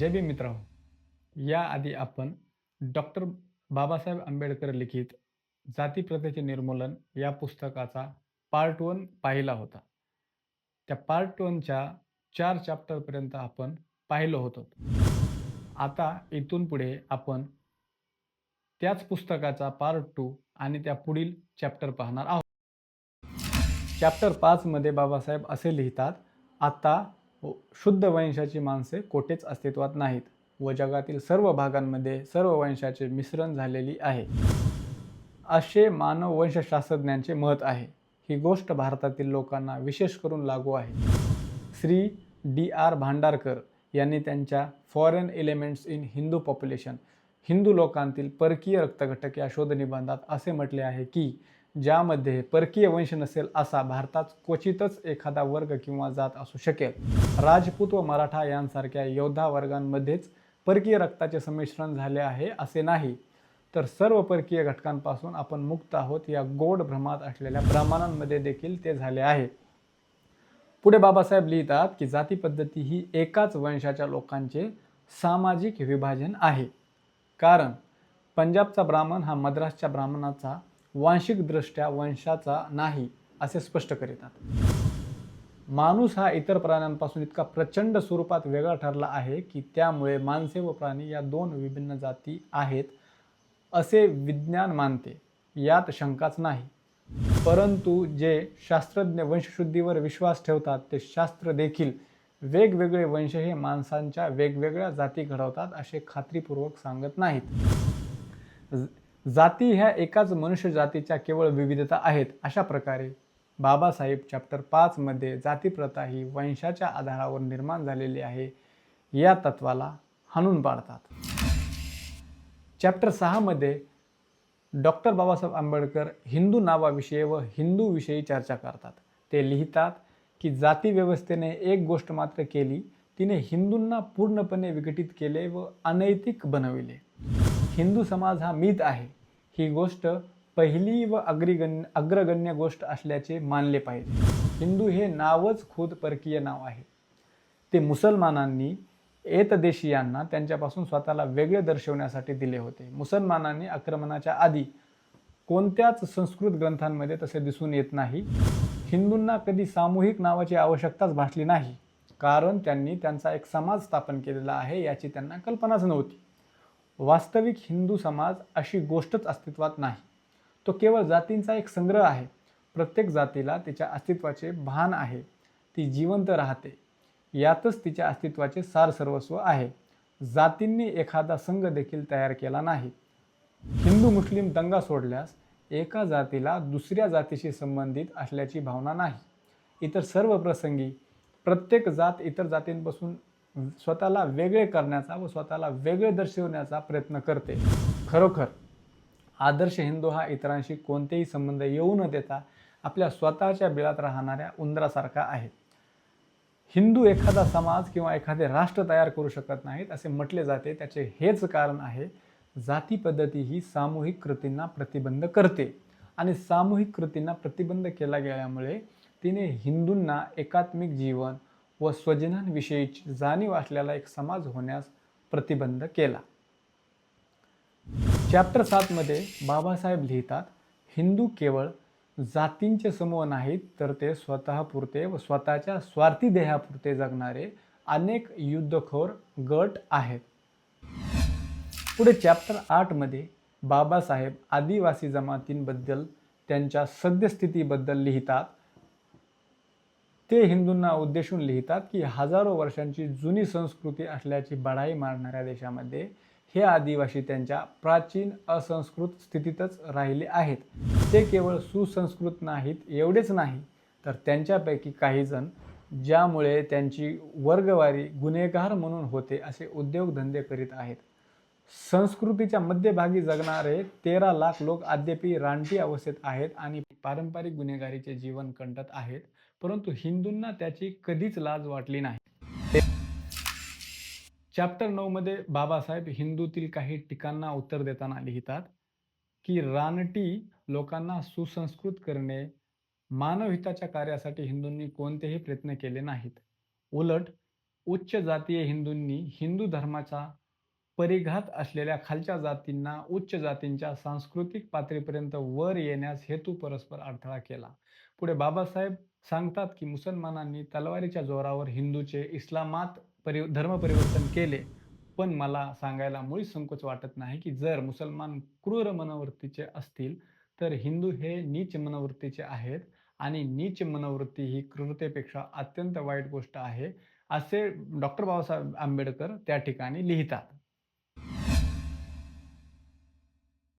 जय भीम मित्रांनो. याआधी आपण डॉक्टर बाबासाहेब आंबेडकर लिखित जातीप्रथेचे निर्मूलन या पुस्तकाचा पार्ट वन पाहिला होता. त्या पार्ट वनच्या चार चॅप्टरपर्यंत आपण पाहिलो होतो. आता इथून पुढे आपण त्याच पुस्तकाचा पार्ट टू आणि त्या पुढील चॅप्टर पाहणार आहोत. चॅप्टर पाचमध्ये बाबासाहेब असे लिहितात आता हो, शुद्ध वंशाची माणसे कोठेच अस्तित्वात नाहीत व जगातील सर्व भागांमध्ये सर्व वंशाचे मिश्रण झालेली आहे. असे मानव वंशशास्त्रज्ञांचे मत आहे. ही गोष्ट भारतातील लोकांना विशेष करून लागू आहे. श्री डी आर भांडारकर यांनी त्यांच्या foreign elements in Hindu population Hindu लोकांतील परकीय रक्तघटक या शोधनिबंधात असे म्हटले आहे की ज्यामध्ये परकीय वंश नसेल असा भारतात क्वचितच एखादा वर्ग किंवा जात असू शकेल. राजपूत व मराठा यांसारख्या योद्धा वर्गांमध्येच परकीय रक्ताचे संमिश्रण झाले आहे असे नाही. तर सर्व परकीय घटकांपासून आपण मुक्त आहोत या गोड भ्रमात असलेल्या ब्राह्मणांमध्ये देखील ते झाले आहे. पुढे बाबासाहेब लिहितात की जाती पद्धती ही एकाच वंशाच्या लोकांचे सामाजिक विभाजन आहे. कारण पंजाबचा ब्राह्मण हा मद्रासच्या ब्राह्मणाचा वांशिकदृष्ट्या वंशाचा नाही असे स्पष्ट करीतात माणूस हा इतर प्राण्यांपासून इतका प्रचंड स्वरूपात वेगळा ठरला आहे की त्यामुळे माणसे व प्राणी या दोन विभिन्न जाती आहेत असे विज्ञान मानते. यात शंकाच नाही. परंतु जे शास्त्रज्ञ वंशशुद्धीवर विश्वास ठेवतात ते शास्त्र देखील वेगवेगळे वंश हे माणसांच्या वेगवेगळ्या जाती घडवतात असे खात्रीपूर्वक सांगत नाहीत. जाती ह्या एकाच मनुष्य जातीच्या केवळ विविधता आहेत. अशा प्रकारे बाबासाहेब चॅप्टर पाचमध्ये जातीप्रथा ही वंशाच्या आधारावर निर्माण झालेली आहे. या तत्वाला हाणून पाडतात. चॅप्टर सहामध्ये डॉक्टर बाबासाहेब आंबेडकर हिंदू नावाविषयी व हिंदूविषयी चर्चा करतात. ते लिहितात की जाती व्यवस्थेने एक गोष्ट मात्र केली तिने हिंदूंना पूर्णपणे विघटित केले व अनैतिक बनविले. हिंदू समाज हा मीत आहे ही गोष्ट पहिली व अग्रिगण्य अग्रगण्य गोष्ट असल्याचे मानले पाहिजे. हिंदू हे नावच खुद परकीय नाव आहे. ते मुसलमानांनी एतदेशीयांना त्यांच्यापासून स्वतःला वेगळे दर्शवण्यासाठी दिले होते. मुसलमानांनी आक्रमणाच्या आधी कोणत्याच संस्कृत ग्रंथांमध्ये तसे दिसून येत नाही. हिंदूंना कधी सामूहिक नावाची आवश्यकताच भासली नाही. कारण त्यांनी त्यांचा एक समाज स्थापन केलेला आहे याची त्यांना कल्पनाच नव्हती. वास्तविक हिंदू समाज अशी गोष्टच अस्तित्वात नाही. तो केवळ जातींचा एक संग्रह आहे. प्रत्येक जातीला तिच्या अस्तित्वाचे भान आहे. ती जिवंत राहते. यातच तिच्या अस्तित्वाचे सार सर्वस्व आहे. जातींनी एखादा संघ देखील तयार केला नाही. हिंदू मुस्लिम दंगा सोडल्यास एका जातीला दुसऱ्या जातीशी संबंधित असल्याची भावना नाही. इतर सर्व प्रसंगी प्रत्येक जात इतर जातींपासून स्वतःला वेगळे करण्याचा व स्वतःला वेगळे दर्शवण्याचा प्रयत्न करते. खरोखर आदर्श हिंदू हा इतरांशी कोणतेही संबंध येऊ न देता आपल्या स्वतःच्या बिळात राहणाऱ्या उंदरासारखा आहे. हिंदू एखादा समाज किंवा एखादे राष्ट्र तयार करू शकत नाहीत असे म्हटले जाते. त्याचे हेच कारण आहे जाती पद्धती ही सामूहिक कृतींना प्रतिबंध करते. आणि सामूहिक कृतींना प्रतिबंध केला गेल्यामुळे तिने हिंदूंना एकात्मिक जीवन व स्वजनांविषयीची जाणीव असलेला एक समाज होण्यास प्रतिबंध केला. चॅप्टर सातमध्ये बाबासाहेब लिहितात हिंदू केवळ जातींचे समूह नाहीत तर ते स्वतःपुरते व स्वतःच्या स्वार्थी देहापुरते जगणारे अनेक युद्धखोर गट आहेत. पुढे चॅप्टर आठमध्ये बाबासाहेब आदिवासी जमातींबद्दल त्यांच्या सद्यस्थितीबद्दल लिहितात ते हिंदूंना उद्देशून लिहितात की हजारो वर्षांची जुनी संस्कृती असल्याची बढाई मारणाऱ्या देशामध्ये हे आदिवासी त्यांच्या प्राचीन असंस्कृत स्थितीतच राहिले आहेत. ते केवळ सुसंस्कृत नाहीत एवढेच नाही तर त्यांच्यापैकी काही जण ज्यामुळे त्यांची वर्गवारी गुन्हेगार म्हणून होते असे उद्योगधंदे करीत आहेत. संस्कृतीच्या मध्यभागी जगणारे तेरा लाख लोक अद्यापी रानटी अवस्थेत आहेत आणि पारंपरिक गुन्हेगारीचे जीवन कंटत आहेत. परंतु हिंदूंना त्याची कधीच लाज वाटली नाही चॅप्टर नऊमध्ये बाबासाहेब हिंदूतील काही टीकांना उत्तर देताना लिहितात की रानटी लोकांना सुसंस्कृत करणे मानवहिताच्या कार्यासाठी हिंदूंनी कोणतेही प्रयत्न केले नाहीत उलट उच्च जातीय हिंदूंनी हिंदू धर्माचा परिघात असलेल्या खालच्या जातींना उच्च जातींच्या सांस्कृतिक पातळीपर्यंत वर येण्यास हेतू परस्पर अडथळा केला. पुढे बाबासाहेब सांगतात की मुसलमानांनी तलवारीच्या जोरावर हिंदूचे इस्लामात परि धर्म परिवर्तन केले. पण मला सांगायला मुळीच संकोच वाटत नाही की जर मुसलमान क्रूर मनोवृत्तीचे असतील, तर हिंदू हे नीच मनोवृत्तीचे आहेत आणि नीच मनोवृत्ती ही क्रूरतेपेक्षा अत्यंत वाईट गोष्ट आहे, असे डॉक्टर बाबासाहेब आंबेडकर त्या ठिकाणी लिहितात.